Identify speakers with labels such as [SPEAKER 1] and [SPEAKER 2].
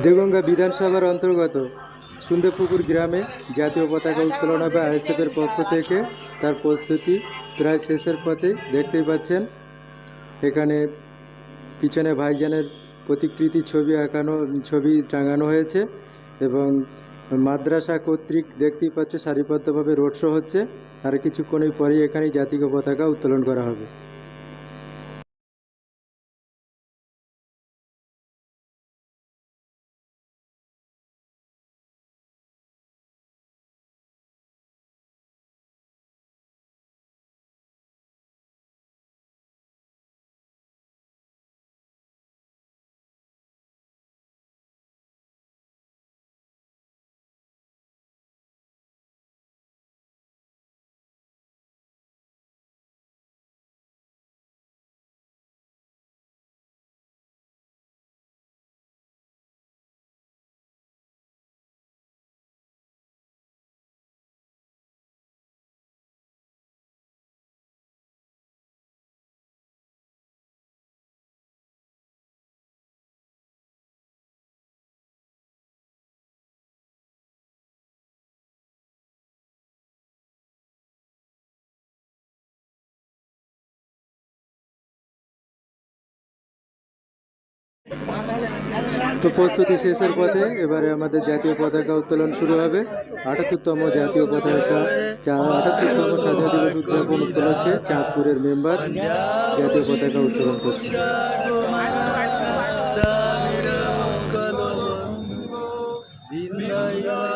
[SPEAKER 1] দেগঙ্গা বিধানসভার অন্তর্গত সুন্দরপুকুর গ্রামে জাতীয় পতাকা উত্তোলন হবে আইএসএফের পক্ষ থেকে। তার প্রস্তুতি প্রায় শেষের পথে দেখতেই পাচ্ছেন। এখানে পিছনে ভাইজানের প্রতিকৃতি ছবি আঁকানো, ছবি টাঙানো হয়েছে এবং মাদ্রাসা কর্তৃক দেখতেই পাচ্ছে সারিবদ্ধভাবে রোড শো হচ্ছে। আর কিছুক্ষণের পরেই এখানে জাতীয় পতাকা উত্তোলন করা হবে। তো প্রস্তুতি শেষের পথে এবারে আমাদের জাতীয় পতাকা উত্তোলন শুরু হবে আটাত্তরতম জাতীয় পতাকা আটাত্তরতম স্বাধীনতা দিবস উদযাপন উপলক্ষে চাঁদপুরের মেম্বার জাতীয় পতাকা উত্তোলন করছে Yeah.